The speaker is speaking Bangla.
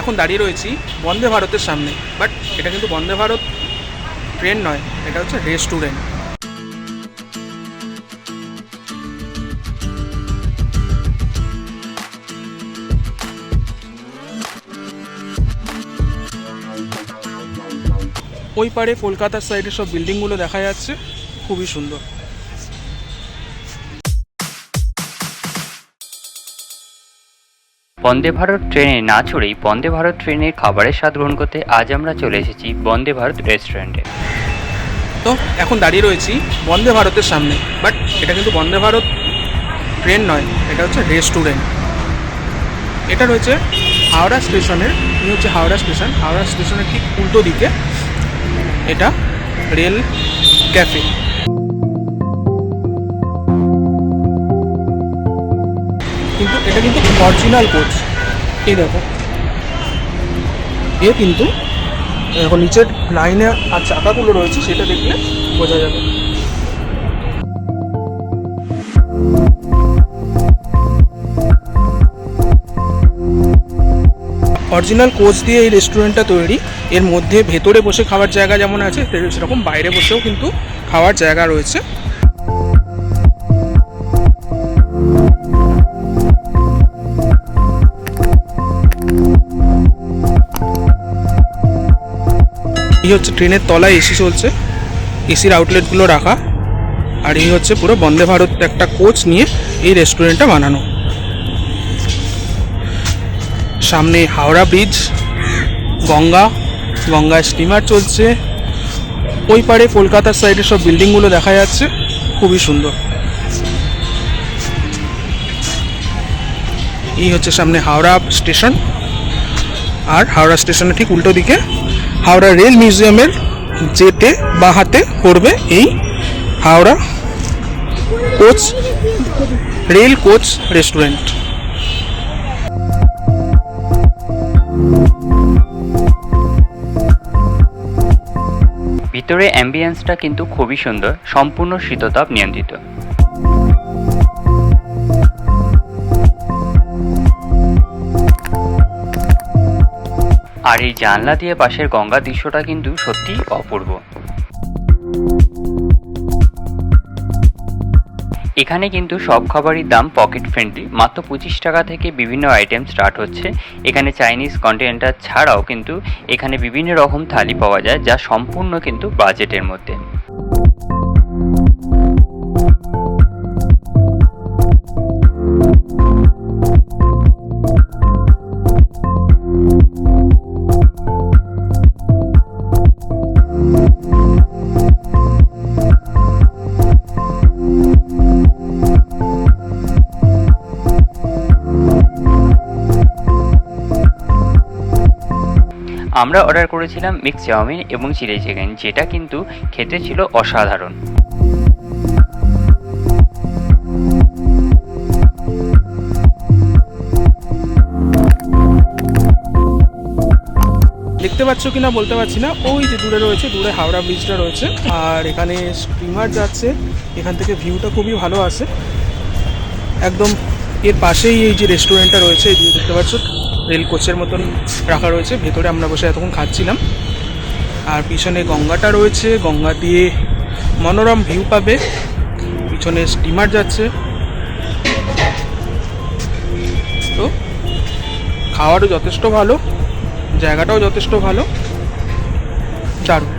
এখন দাঁড়িয়ে রয়েছি বন্দে ভারতের সামনে। বাট এটা কিন্তু বন্দে ভারত ট্রেন নয়, এটা হচ্ছে রেস্টুরেন্ট ওই পারে কলকাতার সাইডে সব বিল্ডিংগুলো দেখা যাচ্ছে, খুবই সুন্দর। বন্দে ভারত ট্রেনে না চড়েই বন্দে ভারত ট্রেনের খাবারের স্বাদ গ্রহণ করতে আজ আমরা চলে এসেছি বন্দে ভারত রেস্টুরেন্টে। তো এখন দাঁড়িয়ে রয়েছি বন্দে ভারতের সামনে বাট এটা কিন্তু বন্দে ভারত ট্রেন নয়, এটা হচ্ছে রেস্টুরেন্ট। এটা রয়েছে হাওড়া স্টেশনের এই হচ্ছে হাওড়া স্টেশন, হাওড়া স্টেশনের ঠিক উল্টো দিকে এটা রেল ক্যাফে। কিন্তু এটা কিন্তু অরিজিনাল কোচ এই দেখো। এ কিন্তু এখন নিচের লাইনে আর চাকাগুলো রয়েছে, সেটা দেখলে বোঝা যাবে। অরিজিনাল কোচ দিয়ে এই রেস্টুরেন্টটা তৈরি। এর মধ্যে ভেতরে বসে খাওয়ার জায়গা যেমন আছে সেরকম বাইরে বসেও কিন্তু খাওয়ার জায়গা রয়েছে। এই হচ্ছে ট্রেনের তলায় এসি চলছে। এসির আউটলেটগুলো রাখা। আর এই হচ্ছে পুরো বন্দে ভারত একটা কোচ নিয়ে এই রেস্টুরেন্টটা বানানো। সামনে হাওড়া ব্রিজ গঙ্গা, গঙ্গায় স্টিমার চলছে। ওই পারে কলকাতার সাইডে সব বিল্ডিংগুলো দেখা যাচ্ছে। খুবই সুন্দর। এই হচ্ছে সামনে হাওড়া স্টেশন আর হাওড়া স্টেশনের ঠিক উল্টো দিকে হাওড়া রেল মিউজিয়ামের যেতে বা হাতে পড়বে এই Howrah coach rail coach restaurant. ভিতরে অ্যাম্বিয়েন্সটা কিন্তু খুবই সুন্দর, সম্পূর্ণ শীততাপ নিয়ন্ত্রিত। আর এই জানলা দিয়ে পাশের গঙ্গা দৃশ্যটা কিন্তু সত্যি অপূর্ব। এখানে কিন্তু সব খাবারই দাম পকেট ফ্রেন্ডলি মাত্র পঁচিশ টাকা থেকে বিভিন্ন আইটেম স্টার্ট হচ্ছে। এখানে চাইনিজ কন্টিনেন্টাল ছাড়াও কিন্তু এখানে বিভিন্ন রকম থালি পাওয়া যায়, যা সম্পূর্ণ কিন্তু বাজেটের মধ্যে। আমরা অর্ডার করেছিলাম মিক্স চাউমিন এবং চিলি চিকেন যেটা কিন্তু খেতে ছিল অসাধারণ। দেখতে পাচ্ছ কিনা বলতে পারছি না। ওই যে দূরে রয়েছে, দূরে হাওড়া ব্রিজটা রয়েছে। আর এখানে স্টিমার যাচ্ছে। এখান থেকে ভিউটা খুবই ভালো আসে। একদম এর পাশেই এই যে রেস্টুরেন্টটা রয়েছে, এই দেখতে পাচ্ছ। রেল কোচের মতন রাখা রয়েছে। ভেতরে আমরা বসে এতক্ষণ খাচ্ছিলাম। আর পিছনে গঙ্গাটা রয়েছে। গঙ্গা দিয়ে মনোরম ভিউ পাবে। পিছনে স্টিমার যাচ্ছে। তো খাওয়ারও যথেষ্ট ভালো, জায়গাটাও যথেষ্ট ভালো। দারুণ।